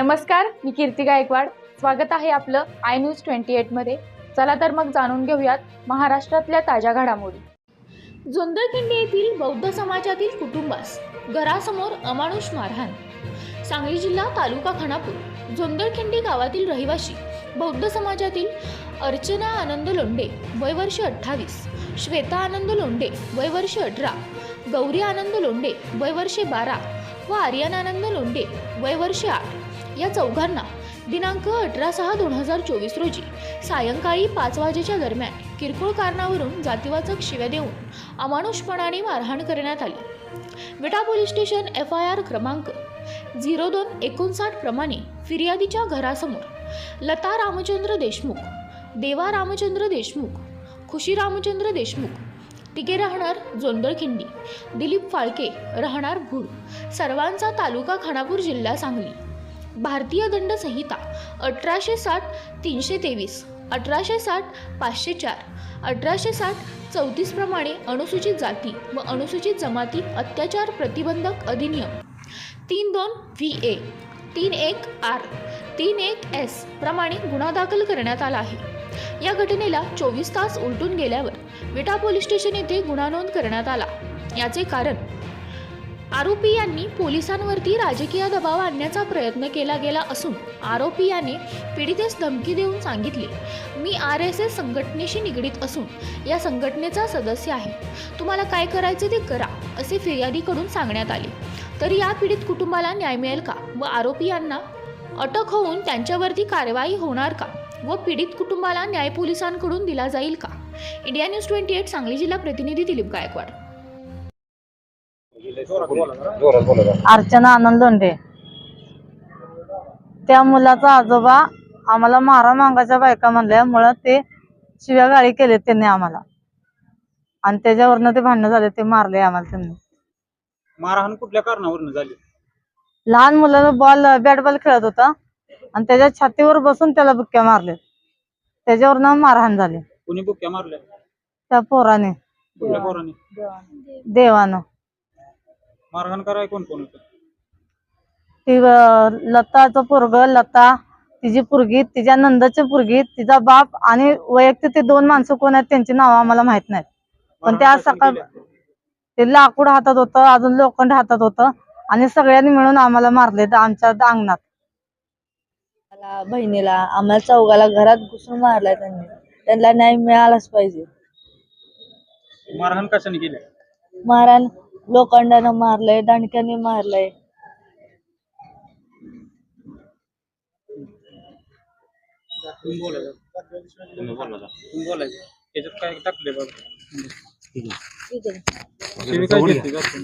नमस्कार मी कीर्ती गायकवाड. स्वागत आहे आपलं आय न्यूज ट्वेंटी एटमध्ये चला तर मग जाणून घेऊयात महाराष्ट्रातल्या ताज्या घडामोडी. जोंदरखिंडी येथील बौद्ध समाजातील कुटुंबास घरासमोर अमानुष मारहाण. सांगली जिल्हा तालुका खानापूर जोंदळखिंडी गावातील रहिवाशी बौद्ध समाजातील अर्चना आनंद लोंडे वय वर्ष अठ्ठावीस श्वेता आनंद लोंडे वय वर्ष अठरा गौरी आनंद लोंडे वय वर्षे बारा व आर्यन आनंद लोंडे वय वर्षे आठ. या चौघांना दिनांक अठरा सहा दोन हजार चोवीस रोजी सायंकाळी पाच वाजेच्या दरम्यान किरकोळ कारणावरून जातीवाचक शिव्या देऊन अमानुषपणाने मारहाण करण्यात आली. Vita police station F I R क्रमांक झिरो दोन एकोणसाठ प्रमाणे फिर्यादीच्या घरासमोर लता रामचंद्र देशमुख देवा रामचंद्र देशमुख खुशी रामचंद्र देशमुख तिघे राहणार जोंदळखिंडी दिलीप फाळके राहणार भूर सर्वांचा तालुका खानापूर जिल्हा सांगली. भारतीय दंड संहिता अठराशे साठ तीनशे तेवीस अठराशे साठ पाचशे चार अठराशे साठ चौतीसप्रमाणे अनुसूचित जाती व अनुसूचित जमाती अत्याचार प्रतिबंधक अधिनियम. तीन दोन व्ही ए तीन एक आर तीन एक एस प्रमाणे गुन्हा दाखल करण्यात आला आहे. या घटनेला चोवीस तास उलटून गेल्यावर विटा पोलीस स्टेशन येथे गुन्हा नोंद करण्यात आला. याचे कारण आरोपी यांनी पोलिसांवरती राजकीय दबाव आणण्याचा प्रयत्न केला गेला असून आरोपी याने पीडितेस धमकी देऊन सांगितले मी आर एस एस संघटनेशी निगडीत असून या संघटनेचा सदस्य आहे. तुम्हाला काय करायचे ते करा असे फिर्यादीकडून सांगण्यात आले. तर या पीडित कुटुंबाला न्याय मिळेल का? व आरोपी यांना अटक होऊन त्यांच्यावरती कारवाई होणार का? व पीडित कुटुंबाला न्याय पोलिसांकडून दिला जाईल का? India news twenty eight Sangli जिल्हा प्रतिनिधी दिलीप गायकवाड. अर्चना आनंद लोंढे. त्या मुलाचा आजोबा आम्हाला मारा मांगाच्या बायका म्हणल्यामुळं ते शिव्या गाळी केले त्यांनी आम्हाला. आणि त्याच्यावरनं ते भांडणं झाले ते मारले आम्हाला त्यांनी. मारहाण कुठल्या कारणावरून झाली? लहान मुलाला बॉल बॅट बॉल खेळत होता. आणि त्याच्या छातीवर बसून त्याला बुक्क्या मारले त्याच्यावरनं मारहाण झाली. कुणी बुक्या मारल्या? त्या पोराने. कुठल्या पोराने? देवानं. मारहाण कराय कोण कोण होतं? ती अं, लताचं पोरग लता तिची पुरगी तिच्या नंदाची पुरगी तिचा बाप आणि वैयक्तिक ते दोन माणसं कोण आहेत त्यांची नावं आम्हाला माहीत नाहीत. पण त्या मारहाण सकाळ केली? ते लाकूड हातात होतं अजून लोखंड हातात होतं आणि सगळ्यांनी मिळून आम्हाला मारले आमच्या अंगणात. मला बहिणीला आम्हाला चौघाला घरात घुसून मारलाय त्यांनी. त्यांना न्याय मिळालाच पाहिजे. मारहाण कशाने केली? मारण लोखंडानं मारलंय दणक्याने मारलंय. त्याच्यात काय टाकले बघा ठीक आहे. शिवी काय केली जास्त?